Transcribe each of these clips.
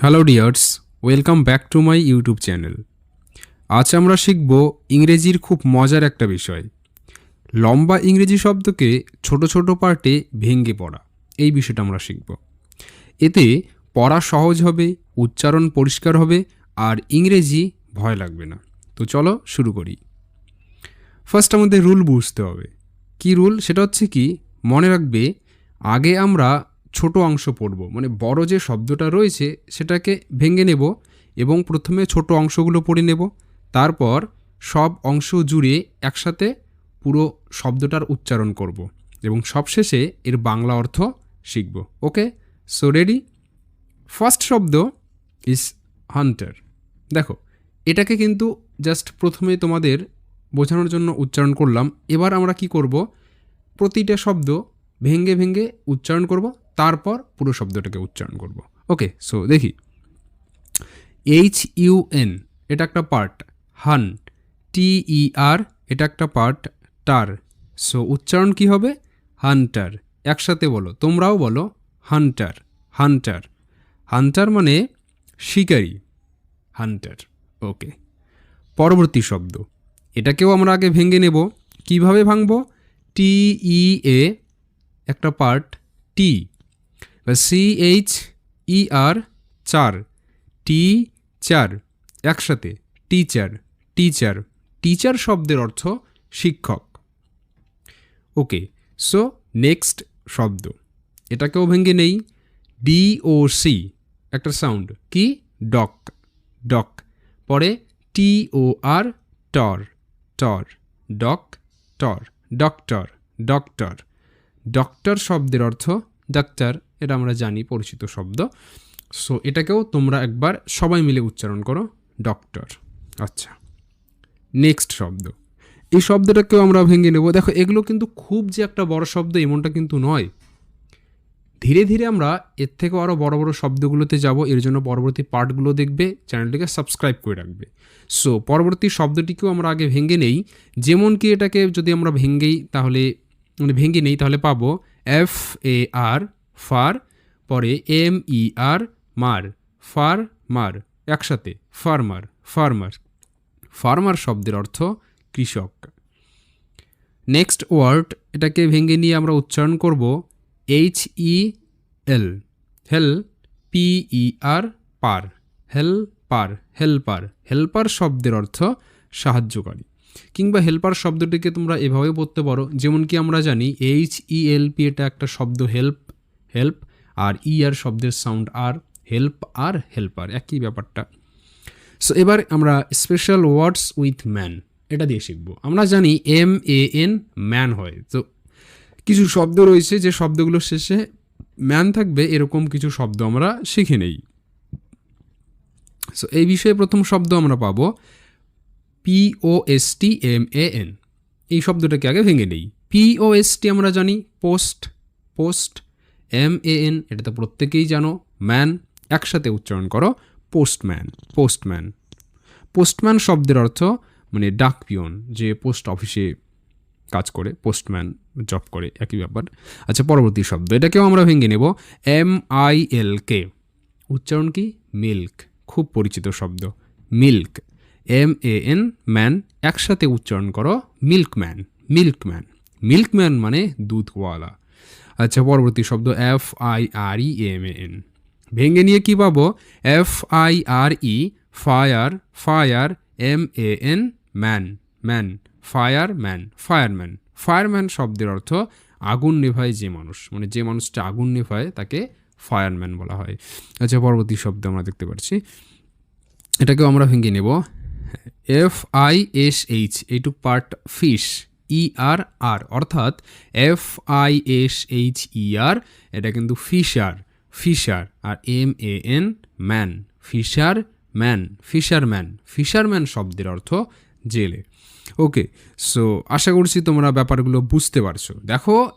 Hello dears welcome back to my YouTube channel আজ আমরা শিখব ইংরেজির খুব মজার একটা বিষয়। লম্বা ইংরেজি শব্দকে ছোট ছোট পার্টে ভেঙে পড়া। এই বিষয়টা আমরা শিখব। এতে পড়া সহজ হবে, উচ্চারণ পরিষ্কার হবে, আর ইংরেজি ভয় লাগবে না। তো চলো শুরু করি। ফার্স্ট আমাদের রুল বুঝতে হবে। কি রুল সেটা হচ্ছে কি, মনে রাখবে, আগে আমরা ছোট অংশ পড়ব। মানে বড় যে শব্দটা রয়েছে, সেটাকে ভেঙে নেব এবং প্রথমে ছোট অংশগুলো পড়ে নেব। তারপর সব অংশ জুড়ে একসাথে পুরো শব্দটার উচ্চারণ করব এবং সবশেষে এর বাংলা অর্থ শিখব। ওকে? সো রেডি ফার্স্ট শব্দ ইজ হান্টার দেখো, এটাকে কিন্তু জাস্ট প্রথমে তোমাদের বোঝানোর জন্য উচ্চারণ করলাম। এবার আমরা কি করব? প্রতিটা শব্দ ভেঙ্গে ভেঙ্গে উচ্চারণ করব। তারপর পুরো শব্দটাকে উচ্চারণ করব। ওকে সো দেখি। এইচ ইউ এন এটা একটা পার্ট হান টি ই আর এটা একটা পার্ট টার সো উচ্চারণ কি হবে? হান্টার একসাথে বলো। তোমরাও বলো হান্টার হান্টার হান্টার মানে শিকারী হান্টার ওকে পরবর্তী শব্দ, এটাকেও আমরা আগে ভেঙে নেব। কীভাবে ভাঙব? টি ই এ একটা part T C H E R চার টি চার, একসাথে টিচার টিচার টিচার শব্দের অর্থ শিক্ষক। ওকে সো নেক্সট শব্দ। এটাকেও ভেঙে নেই। ডি ও সি একটা সাউন্ড কি? ডক ডক পরে T O R tor tor doc tor doctor doctor doctor শব্দের অর্থ ডাক্তার, এটা আমরা জানি, পরিচিত শব্দ। সো এটাকেও তোমরা একবার সবাই মিলে উচ্চারণ করো ডক্টর আচ্ছা নেক্সট শব্দ। এই শব্দটাকেও আমরা ভেঙে নেব। দেখো, এগুলো কিন্তু খুব যে একটা বড় শব্দ, এমনটা কিন্তু নয়। ধীরে ধীরে আমরা এর থেকে আরও বড় বড় শব্দগুলোতে যাব। এর জন্য পরবর্তী পার্টগুলো দেখবে, চ্যানেলটিকে সাবস্ক্রাইব করে রাখবে। সো পরবর্তী শব্দটিকেও আমরা আগে ভেঙে নেই। যেমন কি এটাকে যদি আমরা ভেঙ্গেই তাহলে মানে ভেঙে নেই, তাহলে পাবো এফ এ আর ফার পরে M E R mer far mer একসাথে ফার্মার ফার্মার ফার্মার শব্দের অর্থ কৃষক। নেক্সট ওয়ার্ড এটাকে ভেঙে নিয়ে আমরা উচ্চারণ করব H E L hel P E R per hel per helper helper শব্দের অর্থ সাহায্যকারী। কিংবা হেল্পার শব্দটিকে তোমরা এভাবেও পড়তে পারো। যেমন কি আমরা জানি এইচ ই এল পি এটা একটা শব্দ হেল্প হেল্প আর ই আর শব্দের সাউন্ড আর হেল্প আর হেল্পার একই ব্যাপারটা। সো এবার আমরা স্পেশাল ওয়ার্ডস উইথ ম্যান এটা দিয়ে শিখব। আমরা জানি এম এ এন ম্যান হয়। তো কিছু শব্দ রয়েছে, যে শব্দগুলোর শেষে ম্যান থাকবে, এরকম কিছু শব্দ আমরা শিখে নেই। সো এই বিষয়ে প্রথম শব্দ আমরা পাবো P O S T M A N এই শব্দটাকে আগে ভেঙে নেই। পিও এস টি আমরা জানি post post M A N এটা তো প্রত্যেকেই জানো ম্যান একসাথে উচ্চারণ করো পোস্টম্যান পোস্টম্যান পোস্টম্যান শব্দের অর্থ মানে ডাক পিয়ন, যে পোস্ট অফিসে কাজ করে পোস্টম্যান জব করে, একই ব্যাপার। আচ্ছা পরবর্তী শব্দ, এটাকেও আমরা ভেঙে নেব এম আই এল কে উচ্চারণ কি? মিল্ক খুব পরিচিত শব্দ milk M A N man একসাথে উচ্চারণ করো মিল্কম্যান মিল্কম্যান মিল্কম্যান মানে দুধওয়ালা। আচ্ছা পরবর্তী শব্দ F I R E M A N ভেঙে নিয়ে কি পাবো? F I R E fire fire M A N man man fire man fireman fireman শব্দের অর্থ আগুন নেভায় যে মানুষ। মানে যে মানুষটা আগুন নেভায়, তাকে ফায়ারম্যান বলা হয়। আচ্ছা পরবর্তী শব্দ আমরা দেখতে পাচ্ছি। এটাকেও আমরা ভেঙে নেব। এফ আই এস এইচ এইটুক part fish E R R অর্থাৎ F I S H E R এটা কিন্তু fisher fisher R M A N man fisher man fisherman fisherman শব্দের অর্থ জেলে। ওকে সো আশা করছি তোমরা ব্যাপারগুলো বুঝতে পারছ। দেখো,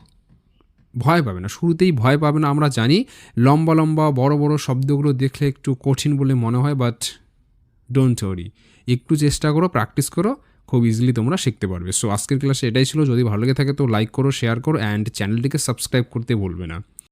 ভয় পাবে না, শুরুতেই ভয় পাবে না, আমরা জানি। লম্বা লম্বা বড় বড় শব্দগুলো দেখলে একটু কঠিন বলে মনে হয় বাট ডোন্ট ওরি একটু চেষ্টা করো প্র্যাকটিস করো, খুব ইজিলি তোমরা শিখতে পারবে। সো আজকের ক্লাসে এটাই ছিল। যদি ভালো লেগে থাকে তো লাইক করো শেয়ার করো অ্যান্ড চ্যানেলটিকে সাবস্ক্রাইব করতে ভুলবে না।